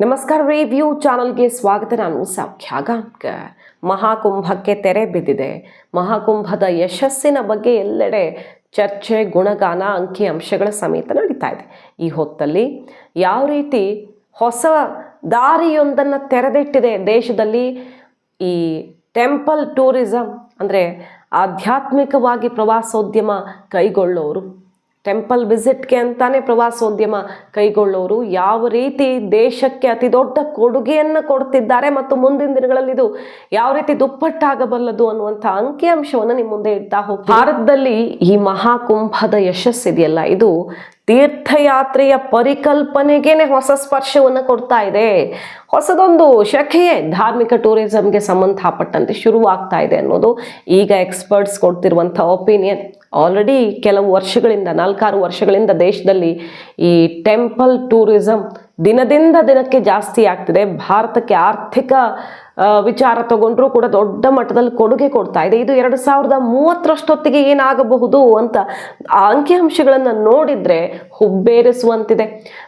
ನಮಸ್ಕಾರ ರಿವ್ಯೂ ಚಾನಲ್ಗೆ ಸ್ವಾಗತ. ನಾನು ಸೌಖ್ಯ ಮಹಾಕುಂಭಕ್ಕೆ ತೆರೆ ಬಿದ್ದಿದೆ. ಮಹಾಕುಂಭದ ಯಶಸ್ಸಿನ ಬಗ್ಗೆ ಎಲ್ಲೆಡೆ ಚರ್ಚೆ, ಗುಣಗಾನ, ಅಂಕಿ ಅಂಶಗಳ ಸಮೇತ ನಡೀತಾ ಇದೆ. ಈ ಹೊತ್ತಲ್ಲಿ ಯಾವ ರೀತಿ ಹೊಸ ದಾರಿಯೊಂದನ್ನು ತೆರೆದಿಟ್ಟಿದೆ ದೇಶದಲ್ಲಿ ಈ ಟೆಂಪಲ್ ಟೂರಿಸಂ ಅಂದರೆ ಆಧ್ಯಾತ್ಮಿಕವಾಗಿ ಪ್ರವಾಸೋದ್ಯಮ ಕೈಗೊಳ್ಳೋರು. ಟೆಂಪಲ್ ವಿಸಿಟ್ಗೆ ಅಂತಾನೆ ಪ್ರವಾಸೋದ್ಯಮ ಕೈಗೊಳ್ಳೋರು ಯಾವ ರೀತಿ ದೇಶಕ್ಕೆ ಅತಿ ದೊಡ್ಡ ಕೊಡುಗೆಯನ್ನು ಕೊಡ್ತಿದ್ದಾರೆ ಮತ್ತು ಮುಂದಿನ ದಿನಗಳಲ್ಲಿ ಇದು ಯಾವ ರೀತಿ ದುಪ್ಪಟ್ಟಾಗಬಲ್ಲದು ಅನ್ನುವಂಥ ಅಂಕಿಅಂಶವನ್ನು ನಿಮ್ಮ ಮುಂದೆ ಇಡ್ತಾ ಹೋಗಿ ಭಾರತದಲ್ಲಿ ಈ ಮಹಾಕುಂಭದ ಯಶಸ್ಸಿದೆಯಲ್ಲ ಇದು ತೀರ್ಥಯಾತ್ರೆಯ ಪರಿಕಲ್ಪನೆಗೇನೆ ಹೊಸ ಸ್ಪರ್ಶವನ್ನು ಕೊಡ್ತಾ ಇದೆ. ಹೊಸದೊಂದು ಶಖೆಯೇ ಧಾರ್ಮಿಕ ಟೂರಿಸಂಗೆ ಸಂಬಂಧಪಟ್ಟಂತೆ ಶುರುವಾಗ್ತಾ ಇದೆ ಅನ್ನೋದು ಈಗ ಎಕ್ಸ್ಪರ್ಟ್ಸ್ ಕೊಡ್ತಿರುವಂಥ ಒಪಿನಿಯನ್ ಆಲ್ರೆಡಿ ಕೆಲವು ವರ್ಷಗಳಿಂದ, ನಾಲ್ಕಾರು ವರ್ಷಗಳಿಂದ ದೇಶದಲ್ಲಿ ಈ ಟೆಂಪಲ್ ಟೂರಿಸಂ ದಿನದಿಂದ ದಿನಕ್ಕೆ ಜಾಸ್ತಿ ಆಗ್ತಿದೆ. ಭಾರತಕ್ಕೆ ಆರ್ಥಿಕ ವಿಚಾರ ತಗೊಂಡ್ರೂ ಕೂಡ ದೊಡ್ಡ ಮಟ್ಟದಲ್ಲಿ ಕೊಡುಗೆ ಕೊಡ್ತಾ ಇದೆ. ಇದು ಎರಡು ಸಾವಿರದ ಮೂವತ್ತರಷ್ಟೊತ್ತಿಗೆ ಏನಾಗಬಹುದು ಅಂತ ಆ ಅಂಕಿಅಂಶಗಳನ್ನು ನೋಡಿದರೆ ಹುಬ್ಬೇರಿಸುವಂತಿದೆ.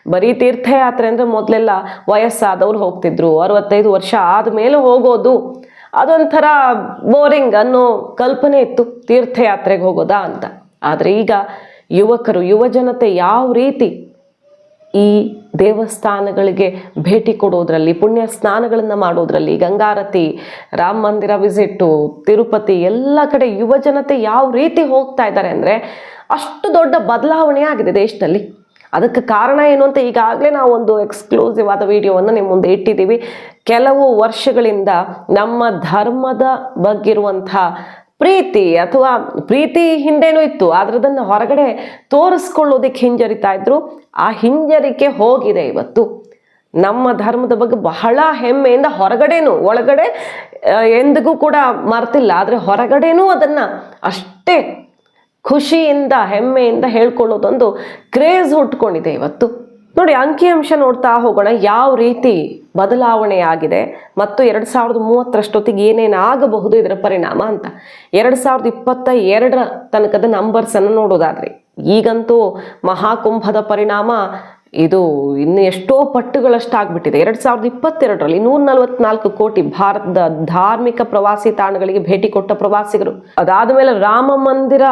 ಬರೀ ತೀರ್ಥಯಾತ್ರೆ ಅಂದರೆ ಮೊದಲೆಲ್ಲ ವಯಸ್ಸಾದವ್ರು ಹೋಗ್ತಿದ್ರು. ಅರವತ್ತೈದು ವರ್ಷ ಆದಮೇಲೆ ಹೋಗೋದು. ಅದೊಂಥರ ಬೋರಿಂಗ್ ಅನ್ನೋ ಕಲ್ಪನೆ ಇತ್ತು ತೀರ್ಥಯಾತ್ರೆಗೆ ಹೋಗೋದಾ ಅಂತ. ಆದರೆ ಈಗ ಯುವಕರು, ಯುವ ಜನತೆ ಯಾವ ರೀತಿ ಈ ದೇವಸ್ಥಾನಗಳಿಗೆ ಭೇಟಿ ಕೊಡೋದ್ರಲ್ಲಿ, ಪುಣ್ಯ ಸ್ನಾನಗಳನ್ನು ಮಾಡೋದ್ರಲ್ಲಿ, ಗಂಗಾರತಿ, ರಾಮ ಮಂದಿರ ವಿಸಿಟ್ಟು, ತಿರುಪತಿ, ಎಲ್ಲ ಕಡೆ ಯುವ ಜನತೆ ಯಾವ ರೀತಿ ಹೋಗ್ತಾ ಇದ್ದಾರೆ ಅಂದರೆ ಅಷ್ಟು ದೊಡ್ಡ ಬದಲಾವಣೆ ಆಗಿದೆ ದೇಶದಲ್ಲಿ. ಅದಕ್ಕೆ ಕಾರಣ ಏನು ಅಂತ ಈಗಾಗಲೇ ನಾವು ಒಂದು ಎಕ್ಸ್ಕ್ಲೂಸಿವ್ ಆದ ವಿಡಿಯೋವನ್ನು ನಿಮ್ಮ ಮುಂದೆ ಇಟ್ಟಿದ್ದೀವಿ. ಕೆಲವು ವರ್ಷಗಳಿಂದ ನಮ್ಮ ಧರ್ಮದ ಬಗ್ಗಿರುವಂಥ ಪ್ರೀತಿ ಅಥವಾ ಪ್ರೀತಿ ಹಿಂದೆನೂ ಇತ್ತು, ಆದ್ರೆ ಅದನ್ನು ಹೊರಗಡೆ ತೋರಿಸ್ಕೊಳ್ಳೋದಕ್ಕೆ ಹಿಂಜರಿತಾ ಇದ್ರು. ಆ ಹಿಂಜರಿಕೆ ಹೋಗಿದೆ ಇವತ್ತು. ನಮ್ಮ ಧರ್ಮದ ಬಗ್ಗೆ ಬಹಳ ಹೆಮ್ಮೆಯಿಂದ ಹೊರಗಡೆನೂ, ಒಳಗಡೆ ಎಂದಿಗೂ ಕೂಡ ಮರ್ತಿಲ್ಲ, ಆದರೆ ಹೊರಗಡೆನೂ ಅದನ್ನು ಅಷ್ಟೇ ಖುಷಿಯಿಂದ, ಹೆಮ್ಮೆಯಿಂದ ಹೇಳ್ಕೊಳ್ಳೋದೊಂದು ಕ್ರೇಜ್ ಹುಟ್ಕೊಂಡಿದೆ ಇವತ್ತು. ನೋಡಿ ಅಂಕಿಅಂಶ ನೋಡ್ತಾ ಹೋಗೋಣ, ಯಾವ ರೀತಿ ಬದಲಾವಣೆ ಆಗಿದೆ ಮತ್ತು ಎರಡು ಸಾವಿರದ ಮೂವತ್ತರಷ್ಟೊತ್ತಿಗೆ ಏನೇನು ಆಗಬಹುದು ಇದರ ಪರಿಣಾಮ ಅಂತ. ಎರಡು ಸಾವಿರದ ಇಪ್ಪತ್ತ ಎರಡರ ತನಕದ ನಂಬರ್ಸನ್ನು ನೋಡೋದಾದ್ರೆ. ಈಗಂತೂ ಮಹಾಕುಂಭದ ಪರಿಣಾಮ ಇದು ಇನ್ನು ಎಷ್ಟೋ ಪಟ್ಟುಗಳಷ್ಟು ಆಗ್ಬಿಟ್ಟಿದೆ ಎರಡು ಸಾವಿರದ ಇಪ್ಪತ್ತೆರಡರಲ್ಲಿ ನೂರ ನಲವತ್ನಾಲ್ಕು ಕೋಟಿ ಭಾರತದ ಧಾರ್ಮಿಕ ಪ್ರವಾಸಿ ತಾಣಗಳಿಗೆ ಭೇಟಿ ಕೊಟ್ಟ ಪ್ರವಾಸಿಗರು. ಅದಾದ ಮೇಲೆ ರಾಮ ಮಂದಿರ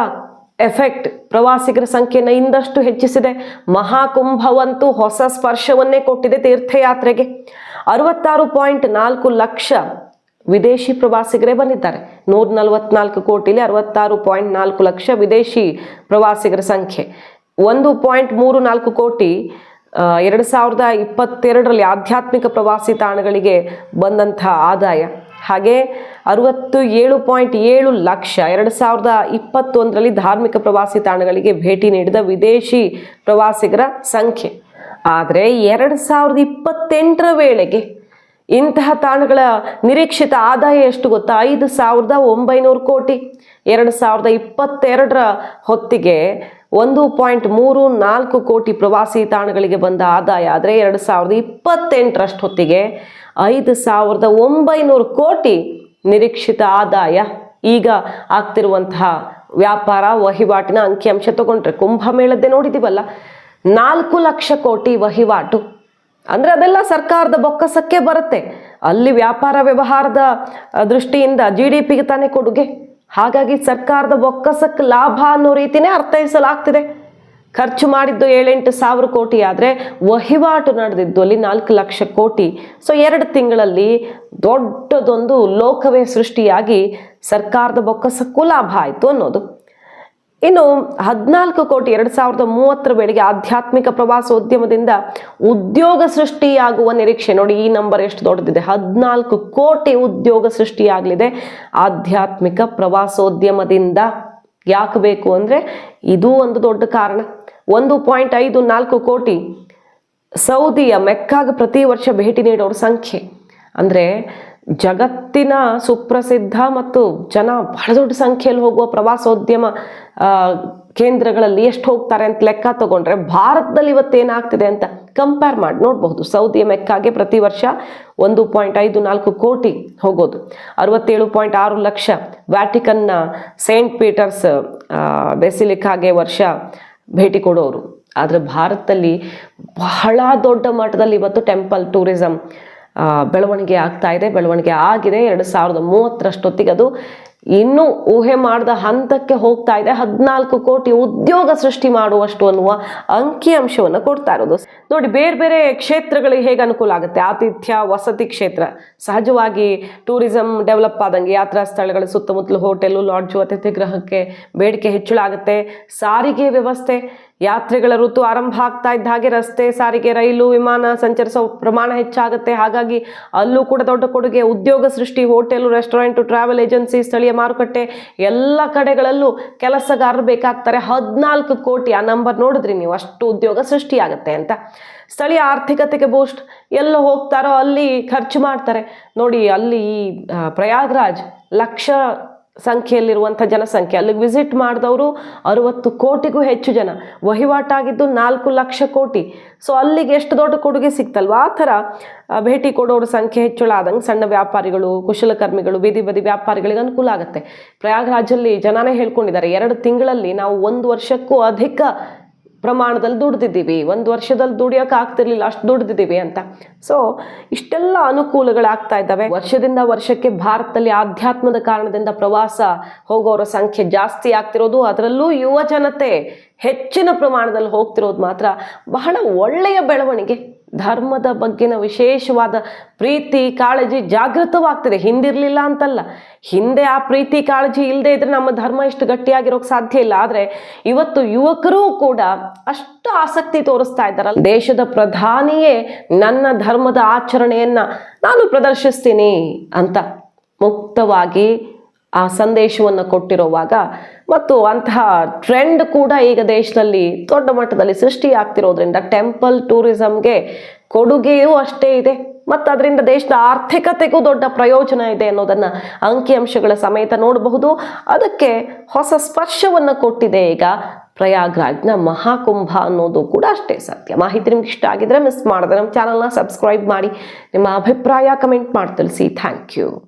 ಎಫೆಕ್ಟ್ ಪ್ರವಾಸಿಗರ ಸಂಖ್ಯೆಯನ್ನು ಇಂದಷ್ಟು ಹೆಚ್ಚಿಸಿದೆ. ಮಹಾಕುಂಭವಂತೂ ಹೊಸ ಸ್ಪರ್ಶವನ್ನೇ ಕೊಟ್ಟಿದೆ ತೀರ್ಥಯಾತ್ರೆಗೆ. ಅರವತ್ತಾರು ಪಾಯಿಂಟ್ ನಾಲ್ಕು ಲಕ್ಷ ವಿದೇಶಿ ಪ್ರವಾಸಿಗರೇ ಬಂದಿದ್ದಾರೆ. ನೂರ ನಲವತ್ನಾಲ್ಕು ಕೋಟಿಲಿ ಅರವತ್ತಾರು ಪಾಯಿಂಟ್ ನಾಲ್ಕು ಲಕ್ಷ ವಿದೇಶಿ ಪ್ರವಾಸಿಗರ ಸಂಖ್ಯೆ. ಒಂದು ಪಾಯಿಂಟ್ ಮೂರು ನಾಲ್ಕು ಕೋಟಿ ಎರಡು ಸಾವಿರದ ಇಪ್ಪತ್ತೆರಡರಲ್ಲಿ ಆಧ್ಯಾತ್ಮಿಕ ಪ್ರವಾಸಿ ತಾಣಗಳಿಗೆ ಬಂದಂಥ ಆದಾಯ. ಹಾಗೆ ಅರವತ್ತು ಏಳು ಪಾಯಿಂಟ್ ಏಳು ಲಕ್ಷ ಎರಡು ಸಾವಿರದ ಇಪ್ಪತ್ತೊಂದರಲ್ಲಿ ಧಾರ್ಮಿಕ ಪ್ರವಾಸಿ ತಾಣಗಳಿಗೆ ಭೇಟಿ ನೀಡಿದ ವಿದೇಶಿ ಪ್ರವಾಸಿಗರ ಸಂಖ್ಯೆ. ಆದರೆ ಎರಡು ಸಾವಿರದ ಇಪ್ಪತ್ತೆಂಟರ ವೇಳೆಗೆ ಇಂತಹ ತಾಣಗಳ ನಿರೀಕ್ಷಿತ ಆದಾಯ ಎಷ್ಟು ಗೊತ್ತಾ? ಐದು ಸಾವಿರದ ಒಂಬೈನೂರು ಕೋಟಿ. ಎರಡು ಸಾವಿರದ ಇಪ್ಪತ್ತೆರಡರ ಹೊತ್ತಿಗೆ ಒಂದು ಪಾಯಿಂಟ್ ಮೂರು ನಾಲ್ಕು ಕೋಟಿ ಪ್ರವಾಸಿ ತಾಣಗಳಿಗೆ ಬಂದ ಆದಾಯ. ಆದರೆ ಎರಡು ಸಾವಿರದ ಇಪ್ಪತ್ತೆಂಟರಷ್ಟು ಹೊತ್ತಿಗೆ ಐದು ಸಾವಿರದ ಒಂಬೈನೂರು ಕೋಟಿ ನಿರೀಕ್ಷಿತ ಆದಾಯ ಈಗ ಆಗ್ತಿರುವಂತಹ ವ್ಯಾಪಾರ ವಹಿವಾಟಿನ ಅಂಕಿಅಂಶ ತಗೊಂಡ್ರೆ ಕುಂಭಮೇಳದ್ದೇ ನೋಡಿದ್ದೀವಲ್ಲ ನಾಲ್ಕು ಲಕ್ಷ ಕೋಟಿ ವಹಿವಾಟು. ಅಂದ್ರೆ ಅದೆಲ್ಲ ಸರ್ಕಾರದ ಬೊಕ್ಕಸಕ್ಕೆ ಬರುತ್ತೆ. ಅಲ್ಲಿ ವ್ಯಾಪಾರ ವ್ಯವಹಾರದ ದೃಷ್ಟಿಯಿಂದ ಜಿ ಡಿ ಪಿಗೆ ತಾನೇ ಕೊಡುಗೆ. ಹಾಗಾಗಿ ಸರ್ಕಾರದ ಬೊಕ್ಕಸಕ್ಕೆ ಲಾಭ ಅನ್ನೋ ರೀತಿನೇ ಅರ್ಥೈಸಲಾಗ್ತಿದೆ. ಖರ್ಚು ಮಾಡಿದ್ದು ಏಳೆಂಟು ಸಾವಿರ ಕೋಟಿ ಆದರೆ ವಹಿವಾಟು ನಡೆದಿದ್ದು ಅಲ್ಲಿ ನಾಲ್ಕು ಲಕ್ಷ ಕೋಟಿ. ಸೊ ಎರಡು ತಿಂಗಳಲ್ಲಿ ದೊಡ್ಡದೊಂದು ಲೋಕವೇ ಸೃಷ್ಟಿಯಾಗಿ ಸರ್ಕಾರದ ಬೊಕ್ಕಸಕ್ಕೂ ಲಾಭ ಆಯಿತು ಅನ್ನೋದು. ಇನ್ನು ಹದಿನಾಲ್ಕು ಕೋಟಿ ಎರಡು ಸಾವಿರದ ಮೂವತ್ತರ ವೇಳೆಗೆ ಆಧ್ಯಾತ್ಮಿಕ ಪ್ರವಾಸೋದ್ಯಮದಿಂದ ಉದ್ಯೋಗ ಸೃಷ್ಟಿಯಾಗುವ ನಿರೀಕ್ಷೆ. ನೋಡಿ, ಈ ನಂಬರ್ ಎಷ್ಟು ದೊಡ್ಡದಿದೆ. ಹದಿನಾಲ್ಕು ಕೋಟಿ ಉದ್ಯೋಗ ಸೃಷ್ಟಿಯಾಗಲಿದೆ ಆಧ್ಯಾತ್ಮಿಕ ಪ್ರವಾಸೋದ್ಯಮದಿಂದ. ಯಾಕೆ ಬೇಕು ಅಂದರೆ ಇದೂ ಒಂದು ದೊಡ್ಡ ಕಾರಣ. ಒಂದು ಪಾಯಿಂಟ್ ಐದು ನಾಲ್ಕು ಕೋಟಿ ಸೌದಿಯ ಮೆಕ್ಕಾಗ ಪ್ರತಿ ವರ್ಷ ಭೇಟಿ ನೀಡೋರ ಸಂಖ್ಯೆ. ಅಂದರೆ ಜಗತ್ತಿನ ಸುಪ್ರಸಿದ್ಧ ಮತ್ತು ಜನ ಬಹಳ ದೊಡ್ಡ ಸಂಖ್ಯೆಯಲ್ಲಿ ಹೋಗುವ ಪ್ರವಾಸೋದ್ಯಮ ಕೇಂದ್ರಗಳಲ್ಲಿ ಎಷ್ಟು ಹೋಗ್ತಾರೆ ಅಂತ ಲೆಕ್ಕ ತಗೊಂಡ್ರೆ ಭಾರತದಲ್ಲಿ ಇವತ್ತೇನಾಗ್ತಿದೆ ಅಂತ ಕಂಪೇರ್ ಮಾಡಿ ನೋಡಬಹುದು. ಸೌದಿಯ ಮೆಕ್ಕಾಗೆ ಪ್ರತಿ ವರ್ಷ ಒಂದು ಪಾಯಿಂಟ್ ಐದು ನಾಲ್ಕು ಕೋಟಿ ಹೋಗೋದು. ಅರವತ್ತೇಳು ಪಾಯಿಂಟ್ ಆರು ಲಕ್ಷ ವ್ಯಾಟಿಕನ್ನ ಸೇಂಟ್ ಪೀಟರ್ಸ್ ಬೆಸಿಲಿಕಾಗೆ ವರ್ಷ ಭೇಟಿ ಕೊಡೋರು. ಆದರೆ ಭಾರತದಲ್ಲಿ ಬಹಳ ದೊಡ್ಡ ಮಟ್ಟದಲ್ಲಿ ಇವತ್ತು ಟೆಂಪಲ್ ಟೂರಿಸಂ ಆ, ಬೆಳವಣಿಗೆ ಆಗ್ತಾ ಇದೆ, ಬೆಳವಣಿಗೆ ಆಗಿದೆ. ಎರಡು ಸಾವಿರದ ಮೂವತ್ತರಷ್ಟೊತ್ತಿಗೆ ಅದು ಇನ್ನೂ ಊಹೆ ಮಾಡಿದ ಹಂತಕ್ಕೆ ಹೋಗ್ತಾ ಇದೆ. ಹದಿನಾಲ್ಕು ಕೋಟಿ ಉದ್ಯೋಗ ಸೃಷ್ಟಿ ಮಾಡುವಷ್ಟು ಅನ್ನುವ ಅಂಕಿಅಂಶವನ್ನು ಕೊಡ್ತಾ ಇರೋದು. ನೋಡಿ, ಬೇರೆ ಬೇರೆ ಕ್ಷೇತ್ರಗಳಿಗೆ ಹೇಗೆ ಅನುಕೂಲ ಆಗುತ್ತೆ? ಆತಿಥ್ಯ, ವಸತಿ ಕ್ಷೇತ್ರ. ಸಹಜವಾಗಿ ಟೂರಿಸಂ ಡೆವಲಪ್ ಆದಂಗೆ ಯಾತ್ರಾ ಸ್ಥಳಗಳ, ಸುತ್ತಮುತ್ತಲು ಹೋಟೆಲು, ಲಾಡ್ಜು, ಅತಿಥಿ ಗೃಹಕ್ಕೆ ಬೇಡಿಕೆ ಹೆಚ್ಚಳ ಆಗುತ್ತೆ. ಸಾರಿಗೆ ವ್ಯವಸ್ಥೆ ಯಾತ್ರೆಗಳ ಋತು ಆರಂಭ ಆಗ್ತಾ ಇದ್ದ ಹಾಗೆ ರಸ್ತೆ ಸಾರಿಗೆ, ರೈಲು, ವಿಮಾನ ಸಂಚರಿಸೋ ಪ್ರಮಾಣ ಹೆಚ್ಚಾಗುತ್ತೆ. ಹಾಗಾಗಿ ಅಲ್ಲೂ ಕೂಡ ದೊಡ್ಡ ಕೊಡುಗೆ ಉದ್ಯೋಗ ಸೃಷ್ಟಿ, ಹೋಟೆಲು, ರೆಸ್ಟೋರೆಂಟು, ಟ್ರಾವೆಲ್ ಏಜೆನ್ಸಿ, ಸ್ಥಳೀಯ ಮಾರುಕಟ್ಟೆ ಎಲ್ಲ ಕಡೆಗಳಲ್ಲೂ ಕೆಲಸಗಾರರು ಬೇಕಾಗ್ತಾರೆ. ಹದಿನಾಲ್ಕು ಕೋಟಿ ಆ ನಂಬರ್ ನೋಡಿದ್ರಿ ನೀವು ಅಷ್ಟು ಉದ್ಯೋಗ ಸೃಷ್ಟಿಯಾಗುತ್ತೆ ಅಂತ. ಸ್ಥಳೀಯ ಆರ್ಥಿಕತೆಗೆ ಬೂಸ್ಟ್ ಎಲ್ಲ ಹೋಗ್ತಾರೋ ಅಲ್ಲಿ ಖರ್ಚು ಮಾಡ್ತಾರೆ. ನೋಡಿ ಅಲ್ಲಿ ಪ್ರಯಾಗ್ರಾಜ್ ಲಕ್ಷ ಸಂಖ್ಯೆಯಲ್ಲಿರುವಂಥ ಜನಸಂಖ್ಯೆ. ಅಲ್ಲಿಗೆ ವಿಸಿಟ್ ಮಾಡಿದವರು ಅರುವತ್ತು ಕೋಟಿಗೂ ಹೆಚ್ಚು ಜನ. ವಹಿವಾಟಾಗಿದ್ದು ನಾಲ್ಕು ಲಕ್ಷ ಕೋಟಿ. ಸೊ ಅಲ್ಲಿಗೆ ಎಷ್ಟು ದೊಡ್ಡ ಕೊಡುಗೆ ಸಿಗ್ತಲ್ವ ಆ ಥರ ಭೇಟಿ ಕೊಡೋರ ಸಂಖ್ಯೆ ಹೆಚ್ಚಳ ಆದಂಗೆ ಸಣ್ಣ ವ್ಯಾಪಾರಿಗಳು, ಕುಶಲಕರ್ಮಿಗಳು, ಬೀದಿ ಬದಿ ವ್ಯಾಪಾರಿಗಳಿಗೆ ಅನುಕೂಲ ಆಗುತ್ತೆ. ಪ್ರಯಾಗ್ರಾಜಲ್ಲಿ ಜನನೇ ಹೇಳ್ಕೊಂಡಿದ್ದಾರೆ, ಎರಡು ತಿಂಗಳಲ್ಲಿ ನಾವು ಒಂದು ವರ್ಷಕ್ಕೂ ಅಧಿಕ ಪ್ರಮಾಣದಲ್ಲಿ ದುಡ್ದಿದ್ದೀವಿ, ಒಂದು ವರ್ಷದಲ್ಲಿ ದುಡಿಯೋಕೆ ಆಗ್ತಿರ್ಲಿಲ್ಲ, ಅಷ್ಟು ದುಡ್ದಿದ್ದೀವಿ ಅಂತ. ಸೊ ಇಷ್ಟೆಲ್ಲ ಅನುಕೂಲಗಳಾಗ್ತಾ ಇದ್ದಾವೆ. ವರ್ಷದಿಂದ ವರ್ಷಕ್ಕೆ ಭಾರತದಲ್ಲಿ ಆಧ್ಯಾತ್ಮದ ಕಾರಣದಿಂದ ಪ್ರವಾಸ ಹೋಗೋರ ಸಂಖ್ಯೆ ಜಾಸ್ತಿ ಆಗ್ತಿರೋದು, ಅದರಲ್ಲೂ ಯುವ ಜನತೆ ಹೆಚ್ಚಿನ ಪ್ರಮಾಣದಲ್ಲಿ ಹೋಗ್ತಿರೋದು ಮಾತ್ರ ಬಹಳ ಒಳ್ಳೆಯ ಬೆಳವಣಿಗೆ. ಧರ್ಮದ ಬಗ್ಗೆನ ವಿಶೇಷವಾದ ಪ್ರೀತಿ, ಕಾಳಜಿ ಜಾಗೃತವಾಗ್ತಿದೆ. ಹಿಂದಿರಲಿಲ್ಲ ಅಂತಲ್ಲ. ಹಿಂದೆ ಆ ಪ್ರೀತಿ, ಕಾಳಜಿ ಇಲ್ಲದೆ ಇದ್ರೆ ನಮ್ಮ ಧರ್ಮ ಇಷ್ಟು ಗಟ್ಟಿಯಾಗಿರೋಕೆ ಸಾಧ್ಯ ಇಲ್ಲ. ಆದರೆ ಇವತ್ತು ಯುವಕರೂ ಕೂಡ ಅಷ್ಟು ಆಸಕ್ತಿ ತೋರಿಸ್ತಾ ಇದ್ದಾರಲ್ಲ. ದೇಶದ ಪ್ರಧಾನಿಯೇ ನನ್ನ ಧರ್ಮದ ಆಚರಣೆಯನ್ನು ನಾನು ಪ್ರದರ್ಶಿಸ್ತೀನಿ ಅಂತ ಮುಕ್ತವಾಗಿ ಆ ಸಂದೇಶವನ್ನು ಕೊಟ್ಟಿರುವಾಗ ಮತ್ತು ಅಂತಹ ಟ್ರೆಂಡ್ ಕೂಡ ಈಗ ದೇಶದಲ್ಲಿ ದೊಡ್ಡ ಮಟ್ಟದಲ್ಲಿ ಸೃಷ್ಟಿಯಾಗ್ತಿರೋದ್ರಿಂದ ಟೆಂಪಲ್ ಟೂರಿಸಮ್ಗೆ ಕೊಡುಗೆಯೂ ಅಷ್ಟೇ ಇದೆ. ಮತ್ತು ಅದರಿಂದ ದೇಶದ ಆರ್ಥಿಕತೆಗೂ ದೊಡ್ಡ ಪ್ರಯೋಜನ ಇದೆ ಅನ್ನೋದನ್ನು ಅಂಕಿಅಂಶಗಳ ಸಮೇತ ನೋಡಬಹುದು. ಅದಕ್ಕೆ ಹೊಸ ಸ್ಪರ್ಶವನ್ನು ಕೊಟ್ಟಿದೆ ಈಗ ಪ್ರಯಾಗ್ರಾಜ್ನ ಮಹಾಕುಂಭ ಅನ್ನೋದು ಕೂಡ ಅಷ್ಟೇ ಸತ್ಯ. ಮಾಹಿತಿ ನಿಮ್ಗೆ ಇಷ್ಟ ಆಗಿದ್ರೆ ಮಿಸ್ ಮಾಡಿದ್ರೆ ನಮ್ಮ ಚಾನಲ್ನ ಸಬ್ಸ್ಕ್ರೈಬ್ ಮಾಡಿ. ನಿಮ್ಮ ಅಭಿಪ್ರಾಯ ಕಮೆಂಟ್ ಮಾಡಿ ತಿಳಿಸಿ. Thank you